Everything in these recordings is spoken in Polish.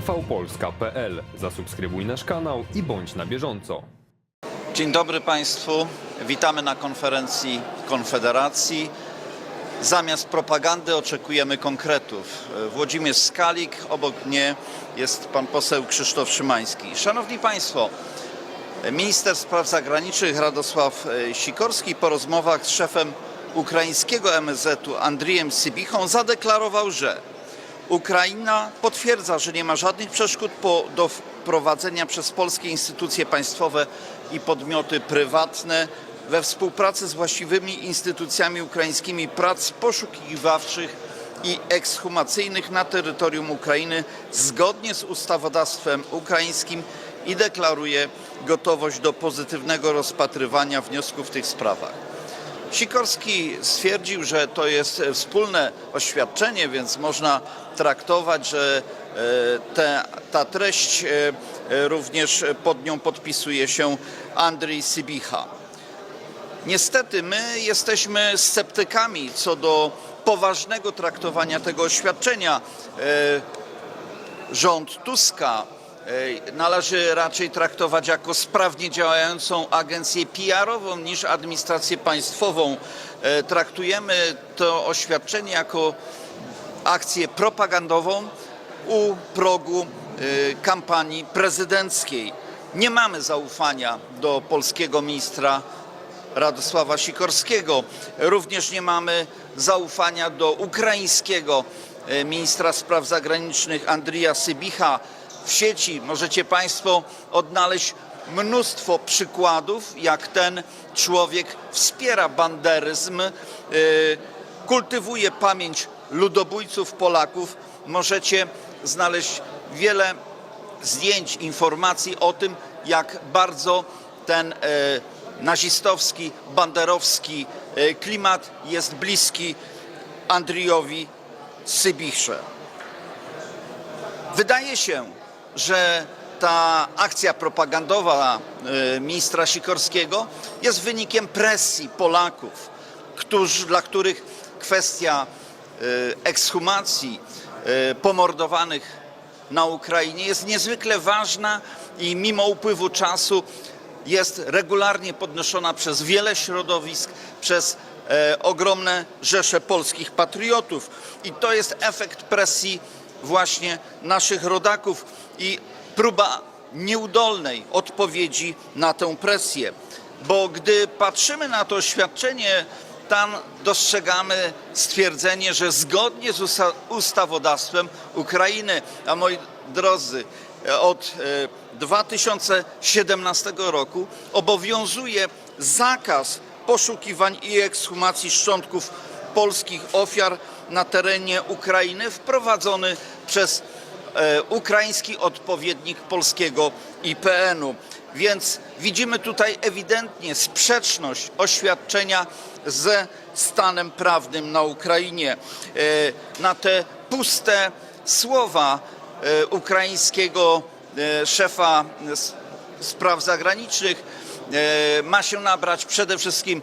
tvpolska.pl. Zasubskrybuj nasz kanał i bądź na bieżąco. Dzień dobry Państwu. Witamy na konferencji Konfederacji. Zamiast propagandy oczekujemy konkretów. Włodzimierz Skalik, obok mnie jest pan poseł Krzysztof Szymański. Szanowni Państwo, minister spraw zagranicznych Radosław e, Sikorski po rozmowach z szefem ukraińskiego MSZ-u Andrijem Sybichą zadeklarował, że Ukraina potwierdza, że nie ma żadnych przeszkód po, do wprowadzenia przez polskie instytucje państwowe i podmioty prywatne we współpracy z właściwymi instytucjami ukraińskimi prac poszukiwawczych i ekshumacyjnych na terytorium Ukrainy zgodnie z ustawodawstwem ukraińskim i deklaruje gotowość do pozytywnego rozpatrywania wniosków w tych sprawach. Sikorski stwierdził, że to jest wspólne oświadczenie, więc można traktować, że e, te, ta treść e, e, również pod nią podpisuje się Andrzej Sybicha. Niestety my jesteśmy sceptykami co do poważnego traktowania tego oświadczenia. Rząd Tuska e, należy raczej traktować jako sprawnie działającą agencję PR-ową niż administrację państwową. E, Traktujemy to oświadczenie jako akcję propagandową u progu e, kampanii prezydenckiej. Nie mamy zaufania do polskiego ministra Radosława Sikorskiego. Również nie mamy zaufania do ukraińskiego e, ministra spraw zagranicznych Andrija Sybicha. W sieci możecie Państwo odnaleźć mnóstwo przykładów, jak ten człowiek wspiera banderyzm, e, kultywuje pamięć ludobójców Polaków. Możecie znaleźć wiele zdjęć, informacji o tym, jak bardzo ten e, nazistowski, banderowski e, klimat jest bliski Andrijowi Sybisze. Wydaje się, że ta akcja propagandowa e, ministra Sikorskiego jest wynikiem presji Polaków, którzy, dla których kwestia e, ekshumacji e, pomordowanych na Ukrainie jest niezwykle ważna i mimo upływu czasu jest regularnie podnoszona przez wiele środowisk, przez ogromne rzesze polskich patriotów. I to jest efekt presji właśnie naszych rodaków i próba nieudolnej odpowiedzi na tę presję. Bo gdy patrzymy na to oświadczenie, tam dostrzegamy stwierdzenie, że zgodnie z usta- ustawodawstwem Ukrainy, a moi drodzy, od e, 2017 roku obowiązuje zakaz poszukiwań i ekshumacji szczątków polskich ofiar na terenie Ukrainy wprowadzony przez e, ukraiński odpowiednik polskiego IPN-u. Więc widzimy tutaj ewidentnie sprzeczność oświadczenia ze stanem prawnym na Ukrainie. E, Na te puste słowa e, ukraińskiego szefa spraw zagranicznych ma się nabrać przede wszystkim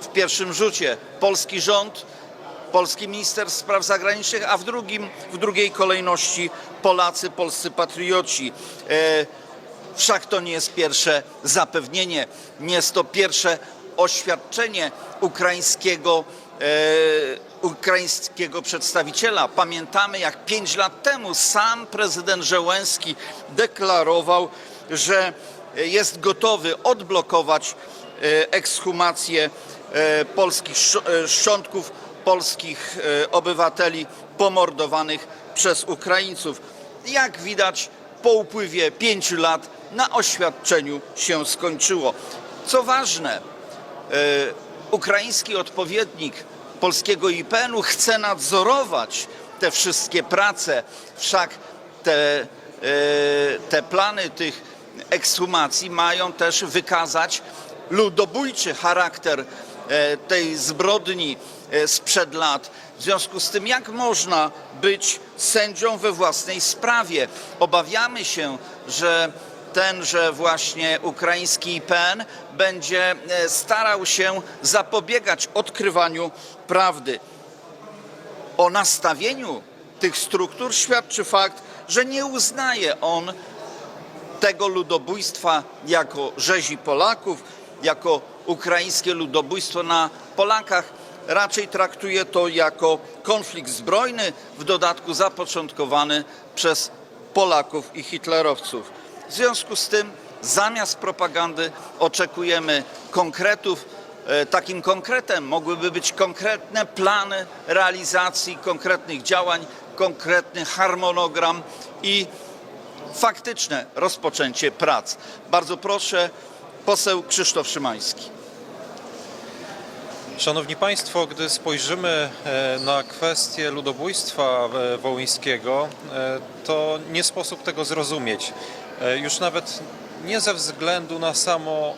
w pierwszym rzucie polski rząd, polski minister spraw zagranicznych, a w, drugim, w drugiej kolejności Polacy, polscy patrioci. E, Wszak to nie jest pierwsze zapewnienie, nie jest to pierwsze oświadczenie ukraińskiego, e, ukraińskiego przedstawiciela. Pamiętamy, jak pięć lat temu sam prezydent Żełęski deklarował, że jest gotowy odblokować e, ekshumację e, polskich sz- szczątków polskich e, obywateli pomordowanych przez Ukraińców. Jak widać, po upływie pięciu lat na oświadczeniu się skończyło. Co ważne, e, ukraiński odpowiednik polskiego IPN-u chce nadzorować te wszystkie prace, wszak te, e, te plany tych ekshumacji mają też wykazać ludobójczy charakter tej zbrodni e, sprzed lat. W związku z tym, jak można być sędzią we własnej sprawie? Obawiamy się, że tenże właśnie ukraiński IPN będzie e, starał się zapobiegać odkrywaniu prawdy. O nastawieniu tych struktur świadczy fakt, że nie uznaje on tego ludobójstwa jako rzezi Polaków, jako ukraińskie ludobójstwo na Polakach. Raczej traktuje to jako konflikt zbrojny, w dodatku zapoczątkowany przez Polaków i hitlerowców. W związku z tym zamiast propagandy oczekujemy konkretów. E, Takim konkretem mogłyby być konkretne plany realizacji konkretnych działań, konkretny harmonogram i faktyczne rozpoczęcie prac. Bardzo proszę, poseł Krzysztof Szymański. Szanowni Państwo, gdy spojrzymy e, na kwestię ludobójstwa e, wołyńskiego, e, to nie sposób tego zrozumieć. Już nawet nie ze względu na samo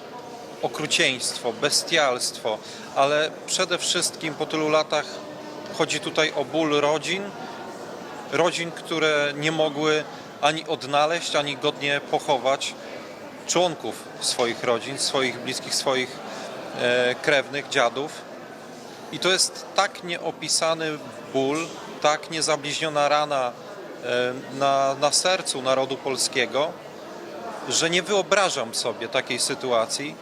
okrucieństwo, bestialstwo, ale przede wszystkim po tylu latach chodzi tutaj o ból rodzin, rodzin, które nie mogły ani odnaleźć, ani godnie pochować członków swoich rodzin, swoich bliskich, swoich e, krewnych, dziadów. I to jest tak nieopisany ból, tak niezabliźniona rana e, na, na sercu narodu polskiego, że nie wyobrażam sobie takiej sytuacji,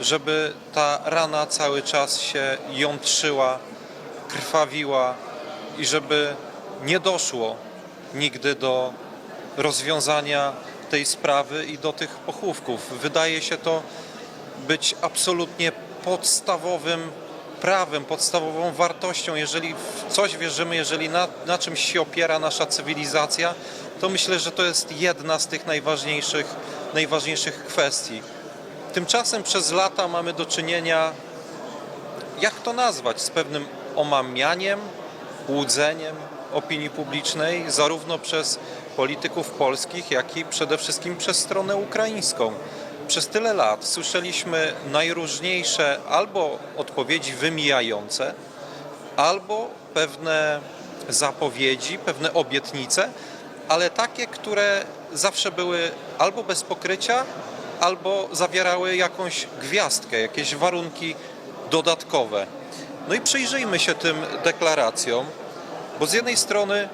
żeby ta rana cały czas się jątrzyła, krwawiła i żeby nie doszło nigdy do rozwiązania tej sprawy i do tych pochówków. Wydaje się to być absolutnie podstawowym prawem, podstawową wartością. Jeżeli w coś wierzymy, jeżeli na, na czymś się opiera nasza cywilizacja, to myślę, że to jest jedna z tych najważniejszych, najważniejszych kwestii. Tymczasem przez lata mamy do czynienia, jak to nazwać, z pewnym omamianiem, łudzeniem opinii publicznej, zarówno przez polityków polskich, jak i przede wszystkim przez stronę ukraińską. Przez tyle lat słyszeliśmy najróżniejsze albo odpowiedzi wymijające, albo pewne zapowiedzi, pewne obietnice, ale takie, które zawsze były albo bez pokrycia, albo zawierały jakąś gwiazdkę, jakieś warunki dodatkowe. No i przyjrzyjmy się tym deklaracjom, bo z jednej strony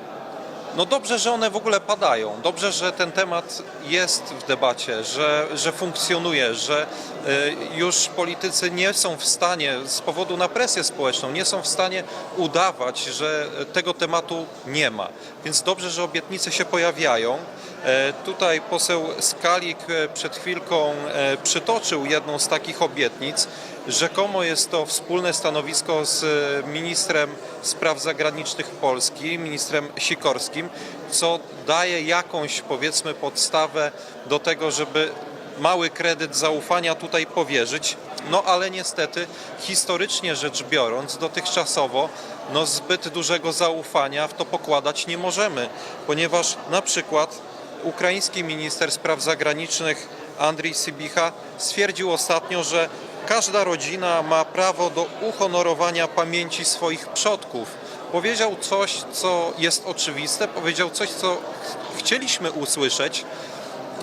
no dobrze, że one w ogóle padają. Dobrze, że ten temat jest w debacie, że, że funkcjonuje, że y, już politycy nie są w stanie, z powodu na presję społeczną, nie są w stanie udawać, że tego tematu nie ma. Więc dobrze, że obietnice się pojawiają. E, Tutaj poseł Skalik e, przed chwilką e, przytoczył jedną z takich obietnic. Rzekomo jest to wspólne stanowisko z e, ministrem spraw zagranicznych Polski, ministrem Sikorskim, co daje jakąś powiedzmy podstawę do tego, żeby mały kredyt zaufania tutaj powierzyć. No ale niestety historycznie rzecz biorąc, dotychczasowo no zbyt dużego zaufania w to pokładać nie możemy, ponieważ na przykład ukraiński minister spraw zagranicznych Andrii Sybicha stwierdził ostatnio, że każda rodzina ma prawo do uhonorowania pamięci swoich przodków. Powiedział coś, co jest oczywiste, powiedział coś, co ch- chcieliśmy usłyszeć,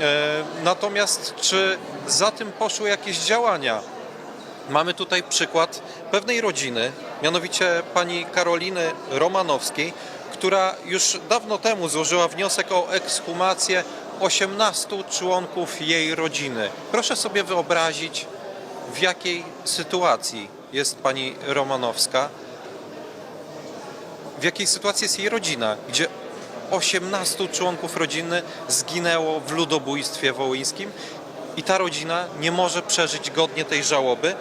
E, Natomiast czy za tym poszły jakieś działania? Mamy tutaj przykład pewnej rodziny, mianowicie pani Karoliny Romanowskiej, która już dawno temu złożyła wniosek o ekshumację 18 członków jej rodziny. Proszę sobie wyobrazić, w jakiej sytuacji jest pani Romanowska, w jakiej sytuacji jest jej rodzina, gdzie 18 członków rodziny zginęło w ludobójstwie wołyńskim i ta rodzina nie może przeżyć godnie tej żałoby.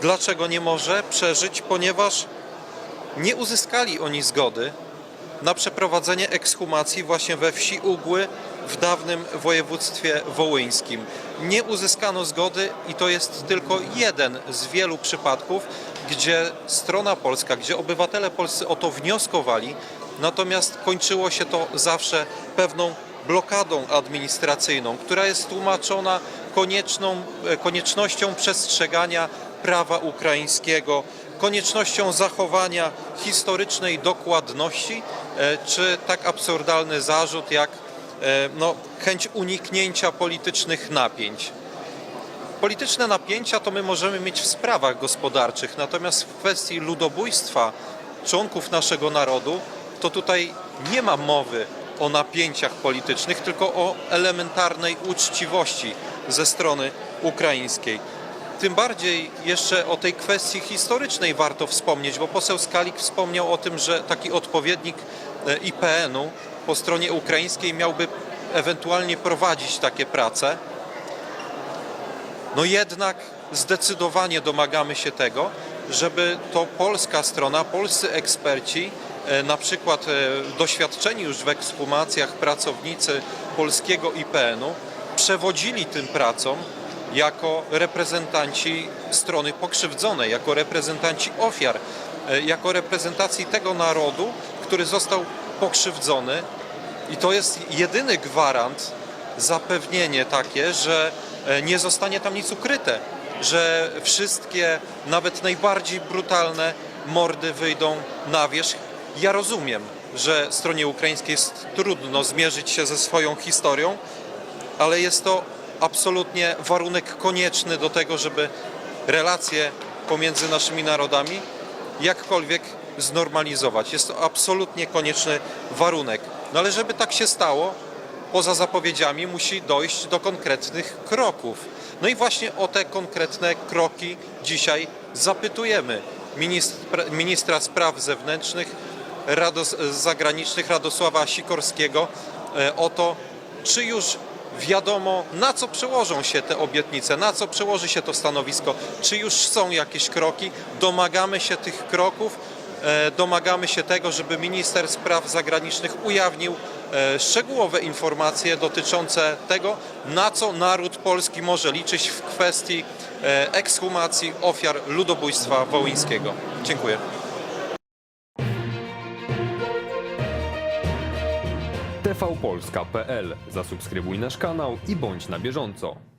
Dlaczego nie może przeżyć? Ponieważ nie uzyskali oni zgody na przeprowadzenie ekshumacji właśnie we wsi Ugły w dawnym województwie wołyńskim. Nie uzyskano zgody i to jest tylko jeden z wielu przypadków, gdzie strona polska, gdzie obywatele polscy o to wnioskowali, natomiast kończyło się to zawsze pewną blokadą administracyjną, która jest tłumaczona konieczną, e, koniecznością przestrzegania prawa ukraińskiego, koniecznością zachowania historycznej dokładności, e, czy tak absurdalny zarzut jak no, chęć uniknięcia politycznych napięć. Polityczne napięcia to my możemy mieć w sprawach gospodarczych, natomiast w kwestii ludobójstwa członków naszego narodu, to tutaj nie ma mowy o napięciach politycznych, tylko o elementarnej uczciwości ze strony ukraińskiej. Tym bardziej jeszcze o tej kwestii historycznej warto wspomnieć, bo poseł Skalik wspomniał o tym, że taki odpowiednik e, IPN-u po stronie ukraińskiej miałby ewentualnie prowadzić takie prace. No jednak zdecydowanie domagamy się tego, żeby to polska strona, polscy eksperci, e, na przykład e, doświadczeni już w ekshumacjach pracownicy polskiego IPN-u, przewodzili tym pracom jako reprezentanci strony pokrzywdzonej, jako reprezentanci ofiar, e, jako reprezentacji tego narodu, który został pokrzywdzony. I to jest jedyny gwarant, zapewnienie takie, że e, nie zostanie tam nic ukryte, że wszystkie, nawet najbardziej brutalne mordy wyjdą na wierzch. Ja rozumiem, że stronie ukraińskiej jest trudno zmierzyć się ze swoją historią, ale jest to absolutnie warunek konieczny do tego, żeby relacje pomiędzy naszymi narodami jakkolwiek znormalizować. Jest to absolutnie konieczny warunek. No ale żeby tak się stało, poza zapowiedziami musi dojść do konkretnych kroków. No i właśnie o te konkretne kroki dzisiaj zapytujemy ministra, spraw zewnętrznych, Rados, zagranicznych Radosława Sikorskiego e, o to, czy już wiadomo, na co przełożą się te obietnice, na co przełoży się to stanowisko, czy już są jakieś kroki. Domagamy się tych kroków, domagamy się tego, żeby minister spraw zagranicznych ujawnił e, szczegółowe informacje dotyczące tego, na co naród polski może liczyć w kwestii e, ekshumacji ofiar ludobójstwa wołyńskiego. Dziękuję. tvpolska.pl Zasubskrybuj nasz kanał i bądź na bieżąco.